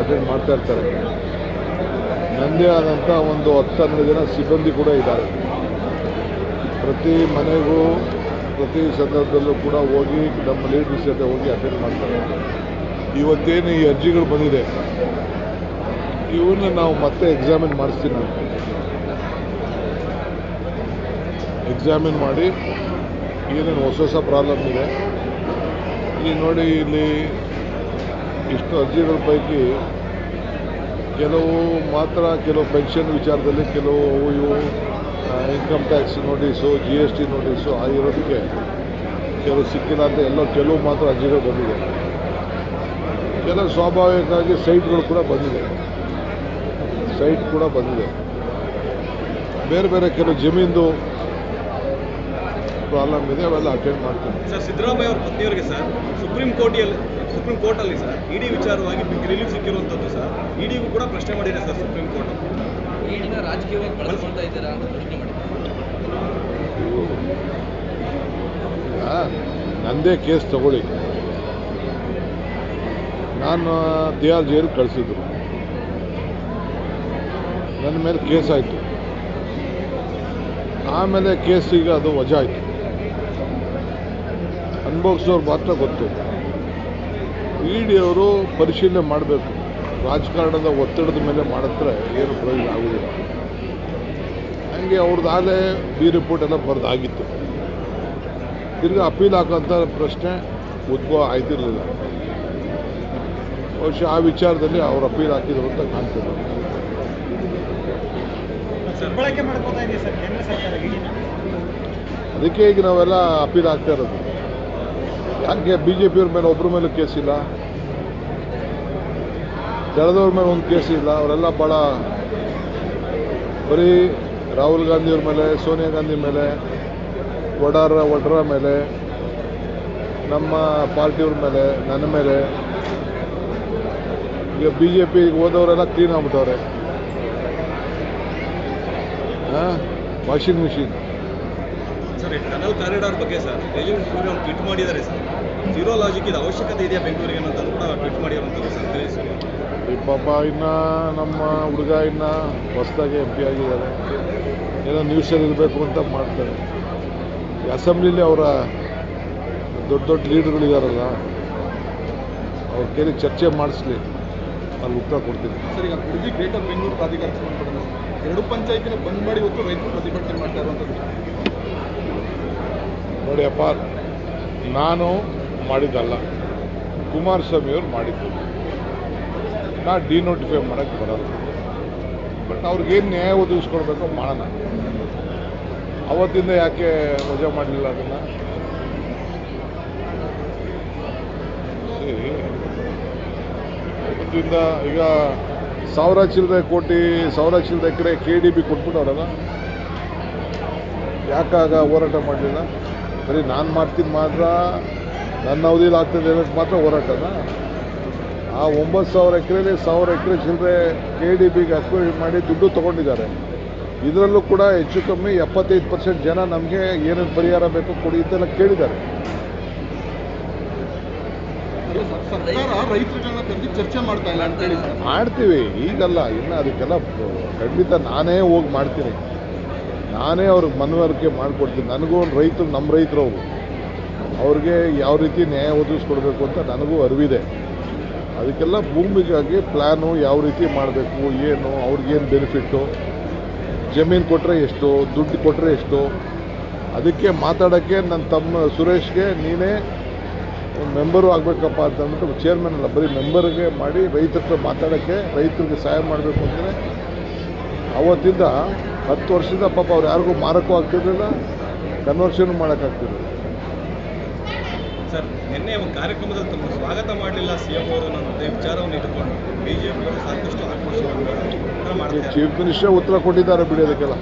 Attend ಮಾಡ್ತಾ ಇರ್ತಾರೆ. ನನ್ನದೇ ಆದಂಥ ಒಂದು ಹತ್ತು ಹನ್ನೆರಡು ಜನ ಸಿಬ್ಬಂದಿ ಕೂಡ ಇದ್ದಾರೆ. ಪ್ರತಿ ಮನೆಗೂ, ಪ್ರತಿ ಸಂದರ್ಭದಲ್ಲೂ ಕೂಡ ಹೋಗಿ ನಮ್ಮ ಲೀಡರ್ಸ್ ಜೊತೆ ಹೋಗಿ ಅಟೆಂಡ್ ಮಾಡ್ತಾರೆ. ಇವತ್ತೇನು ಈ ಅರ್ಜಿಗಳು ಬಂದಿದೆ, ಇವನ್ನ ನಾವು ಮತ್ತೆ ಎಕ್ಸಾಮಿನ್ ಮಾಡಿಸ್ತೀನಿ ನಾನು. ಎಕ್ಸಾಮಿನ್ ಮಾಡಿ ಏನೇನು ಹೊಸ ಹೊಸ ಪ್ರಾಬ್ಲಮ್ ಇದೆ. ಇಲ್ಲಿ ನೋಡಿ, ಇಲ್ಲಿ ಇಷ್ಟು ಅರ್ಜಿಗಳ ಪೈಕಿ ಕೆಲವು ಮಾತ್ರ ಕೆಲವು ಪೆನ್ಷನ್ ವಿಚಾರದಲ್ಲಿ ಕೆಲವು ಇವು income tax notice G S T notice ಆಗಿರೋದಕ್ಕೆ ಕೆಲವು ಸಿಕ್ಕಿಲ್ಲ ಅಂತ ಎಲ್ಲ ಕೆಲವು ಮಾತ್ರ ಅರ್ಜಿಗಳು ಬಂದಿದೆ. ಕೆಲವು ಸ್ವಾಭಾವಿಕವಾಗಿ ಸೈಟ್ಗಳು ಕೂಡ ಬಂದಿದೆ. ಸೈಟ್ ಕೂಡ ಬಂದಿದೆ. ಬೇರೆ ಬೇರೆ ಕೆಲವು ಜಮೀನು ಪ್ರಾಬ್ಲಮ್ ಇದೆ, ಅವೆಲ್ಲ ಅಟೆಂಡ್ ಮಾಡ್ತೀನಿ. ಸರ್, ಸಿದ್ದರಾಮಯ್ಯ ಅವ್ರ ಪತ್ನಿಯವರಿಗೆ ಸರ್, ಸುಪ್ರೀಂ ಕೋರ್ಟಿಯಲ್ಲಿ ಸುಪ್ರೀಂ ಕೋರ್ಟಲ್ಲಿ ಸರ್. ಇಡಿ ವಿಚಾರವಾಗಿ ಬಿಗ್ ರಿಲೀಫ್ ಸಿಕ್ಕಿರುವಂಥದ್ದು ಸರ್. ಇಡಿಗೂ ಕೂಡ ಪ್ರಶ್ನೆ ಮಾಡಿದೆ ಸರ್ ಸುಪ್ರೀಂ ಕೋರ್ಟ್ ಇಡಿನ ರಾಜಕೀಯವಾಗಿ ಬಳಸ್ಕೊಳ್ತಾ ಇದ್ದೀರಾ ಅಂತ ಪ್ರಶ್ನೆ ಮಾಡಿದ್ದಾರೆ ನಂದೇ ಕೇಸ್ ತಗೊಳ್ಳಿ. ನಾನು ತಿಹಾರ್ ಜೈಲ್ ಕಳಿಸಿದ್ರು ನನ್ನ ಮೇಲೆ ಕೇಸ್ ಆಯಿತು. ಆಮೇಲೆ ಕೇಸ್ ಈಗ ಅದು ವಜಾ ಆಯಿತು. ಅನುಭವಿಸೋರು ಮಾತ್ರ ಗೊತ್ತು. ಇ ಡಿ ಅವರು ಪರಿಶೀಲನೆ ಮಾಡಬೇಕು. ರಾಜಕಾರಣದ ಒತ್ತಡದ ಮೇಲೆ ಮಾಡಿದ್ರೆ ಏನು ಪ್ರಯೋಜನ ಆಗುವುದಿಲ್ಲ ಹಂಗೆ ಅವ್ರದ್ದಾಗಲೇ ಬಿ ರಿಪೋರ್ಟ್ ಎಲ್ಲ ಬರೆದಾಗಿತ್ತು. ತಿರ್ಗಿ ಅಪೀಲ್ ಹಾಕೋಂಥ ಪ್ರಶ್ನೆ ಉದ್ಭವ ಆಯ್ತಿರಲಿಲ್ಲ. ಬಹುಶಃ ಆ ವಿಚಾರದಲ್ಲಿ ಅವ್ರು ಅಪೀಲ್ ಹಾಕಿದ್ರು ಅಂತ ಕಾಣ್ತಿದ್ರು ಅದಕ್ಕೆ ಈಗ ನಾವೆಲ್ಲ ಅಪೀಲ್ ಆಗ್ತಾ ಇರೋದು. ಯಾಕೆ ಬಿ ಜೆ ಪಿಯವ್ರ ಮೇಲೆ ಒಬ್ಬರ ಮೇಲೂ ಕೇಸ್ ಇಲ್ಲ. ದಳದವ್ರ ಮೇಲೆ ಒಂದು ಕೇಸ್ ಇಲ್ಲ. ಅವರೆಲ್ಲ ಭಾಳ ಬರೀ ರಾಹುಲ್ ಗಾಂಧಿಯವ್ರ ಮೇಲೆ, ಸೋನಿಯಾ ಗಾಂಧಿ ಮೇಲೆ, ವಡಾರ, ವಡ್ರ ಮೇಲೆ, ನಮ್ಮ ಪಾರ್ಟಿಯವ್ರ ಮೇಲೆ, ನನ್ನ ಮೇಲೆ. ಈಗ ಬಿ ಜೆ ಪಿ ಹೋದವರೆಲ್ಲ clean ಆಗ್ಬಿಟ್ಟವ್ರೆ. Washing machine. Sir tunnel corridor ಬಗ್ಗೆ ಸರ್ ರೈಲ್ವೆ ಒಂದು ಟ್ವೀಟ್ ಮಾಡಿದ್ದಾರೆ ಸರ್. ಜೀರೋ ಲಾಜಿಕ್ ಇದು ಅವಶ್ಯಕತೆ ಇದೆಯಾ ಬೆಂಗಳೂರಿಗೆ ಅನ್ನೋದನ್ನು ಕೂಡ ಟ್ವೀಟ್ ಮಾಡಿರುವಂಥದ್ದು ಸರ್ ತಿಳಿಸಿ. ಈ ಪಾಪ ಇನ್ನ ನಮ್ಮ ಹುಡುಗ ಇನ್ನ ಹೊಸದಾಗಿ ಎಂ ಪಿ ಆಗಿದ್ದಾರೆ. ಏನೋ ನ್ಯೂಸಲ್ಲಿ ಇರಬೇಕು ಅಂತ ಮಾಡ್ತಾರೆ. ಈ ಅಸೆಂಬ್ಲಿಲಿ ಅವರ ದೊಡ್ಡ ದೊಡ್ಡ ಲೀಡರ್ಗಳಿದಾರಲ್ಲ ಅವ್ರ ಕೈಲಿ ಚರ್ಚೆ ಮಾಡಿಸ್ಲಿ. ಅಲ್ಲಿ ಉತ್ತರ ಕೊಡ್ತೀನಿ. ಸರ್ ಈಗ ಉಡುಪಿ ಗ್ರೇಟರ್ ಬೆಂಗಳೂರು ಪ್ರಾಧಿಕಾರ ಎರಡು ಪಂಚಾಯತಿನ ಬಂದ್ ಮಾಡಿ ಇವತ್ತು ರೈತರು ಪ್ರತಿಭಟನೆ ಮಾಡ್ತಾ ಇರುವಂಥದ್ದು. ನೋಡಿ ಅಪ್ಪ ನಾನು ಮಾಡಿದ್ದಲ್ಲ. ಕುಮಾರಸ್ವಾಮಿಯವ್ರು ಮಾಡಿದ್ದು. ನಾ ಡಿನೋಟಿಫೈ ಮಾಡೋಕ್ಕೆ ಬರಲ್ಲ. ಬಟ್ ಅವ್ರಿಗೇನು ನ್ಯಾಯ ಒದಗಿಸ್ಕೊಡ್ಬೇಕು ಮಾಡೋಣ. ಅವತ್ತಿಂದ ಯಾಕೆ ವಜಾ ಮಾಡಲಿಲ್ಲ ಅದನ್ನು? ಅವತ್ತಿಂದ ಈಗ ಸಾವಿರ ಚಿಲ್ಲರೆ ಕೋಟಿ, ಸಾವಿರ ಚಿಲ್ಲರೆ ಎಕರೆ ಕೆ ಡಿ ಬಿ ಕೊಟ್ಬಿಟ್ಟು ಅವರಲ್ಲ ಯಾಕಾಗ ಹೋರಾಟ ಮಾಡಲಿಲ್ಲ? ಬರೀ ನಾನು ಮಾಡ್ತೀನಿ ಮಾತ್ರ ನನ್ನ ಅವಧಿಯಲ್ಲಿ ಆಗ್ತದೆ ಅನ್ನೋದು ಮಾತ್ರ ಹೋರಾಟನ? ಆ ಒಂಬತ್ತು ಸಾವಿರ ಎಕರೆಯಲ್ಲಿ ಸಾವಿರ ಎಕರೆ ಚಿಲ್ಲರೆ ಕೆ ಡಿ ಬಿಗೆ ಅಕ್ವೈರ್ ಮಾಡಿ ದುಡ್ಡು ತೊಗೊಂಡಿದ್ದಾರೆ. ಇದರಲ್ಲೂ ಕೂಡ ಹೆಚ್ಚು ಕಮ್ಮಿ ಎಪ್ಪತ್ತೈದು ಪರ್ಸೆಂಟ್ ಜನ ನಮಗೆ ಏನೇನು ಪರಿಹಾರ ಬೇಕು ಕೊಡಿ ಅಂತೆಲ್ಲ ಕೇಳಿದ್ದಾರೆ. ಚರ್ಚೆ ಮಾಡ್ತೀವಿ ಈಗಲ್ಲ ಇನ್ನು ಅದಕ್ಕೆಲ್ಲ ಖಂಡಿತ ನಾನೇ ಹೋಗಿ ಮಾಡ್ತೀನಿ. ನಾನೇ ಅವ್ರಿಗೆ ಮನವರಿಕೆ ಮಾಡಿಕೊಡ್ತೀನಿ. ನನಗೂ ಒಂದು ರೈತರು ನಮ್ಮ ರೈತರು ಅವರು. ಅವ್ರಿಗೆ ಯಾವ ರೀತಿ ನ್ಯಾಯ ಒದಗಿಸ್ಕೊಡ್ಬೇಕು ಅಂತ ನನಗೂ ಅರಿವಿದೆ. ಅದಕ್ಕೆಲ್ಲ ಭೂಮಿಗಾಗಿ ಪ್ಲ್ಯಾನು ಯಾವ ರೀತಿ ಮಾಡಬೇಕು, ಏನು ಅವ್ರಿಗೇನು ಬೆನಿಫಿಟ್ಟು, ಜಮೀನು ಕೊಟ್ಟರೆ ಎಷ್ಟು, ದುಡ್ಡು ಕೊಟ್ಟರೆ ಎಷ್ಟು, ಅದಕ್ಕೆ ಮಾತಾಡೋಕ್ಕೆ ನನ್ನ ತಮ್ಮ ಸುರೇಶ್ಗೆ ನೀನೇ ಮೆಂಬರು ಆಗಬೇಕಪ್ಪ ಅಂತಂದ್ಬಿಟ್ಟು ಚೇರ್ಮನ್ ಅಲ್ಲ, ಬರೀ ಮೆಂಬರ್ಗೆ ಮಾಡಿ ರೈತರ ಮಾತಾಡೋಕ್ಕೆ ರೈತರಿಗೆ ಸಹಾಯ ಮಾಡಬೇಕು ಅಂದರೆ ಅವತ್ತಿಂದ ಹತ್ತು ವರ್ಷದಿಂದ ಪಾಪ ಅವ್ರು ಯಾರಿಗೂ ಮಾರಕ್ಕೂ ಆಗ್ತಿರ್ಲಿಲ್ಲ. ಕನ್ವರ್ಷನ್ ಮಾಡೋಕ್ಕಾಗ್ತಿರಲಿಲ್ಲ ಸರ್ ನಿನ್ನೆ ಒಂದು ಕಾರ್ಯಕ್ರಮದಲ್ಲಿ ತಮ್ಮ ಸ್ವಾಗತ ಮಾಡಲಿಲ್ಲ ಸಿ ಎಂ ಅವರು. ಅನ್ನೋ ವಿಚಾರವನ್ನು ಇಟ್ಕೊಂಡು ಬಿಜೆಪಿ ಸಾಕಷ್ಟು ಆಕ್ರೋಶ ಚೀಫ್ ಮಿನಿಸ್ಟರ್ ಉತ್ತರ ಕೊಟ್ಟಿದ್ದಾರೆ ಬಿಡಿ ಅದಕ್ಕೆಲ್ಲ.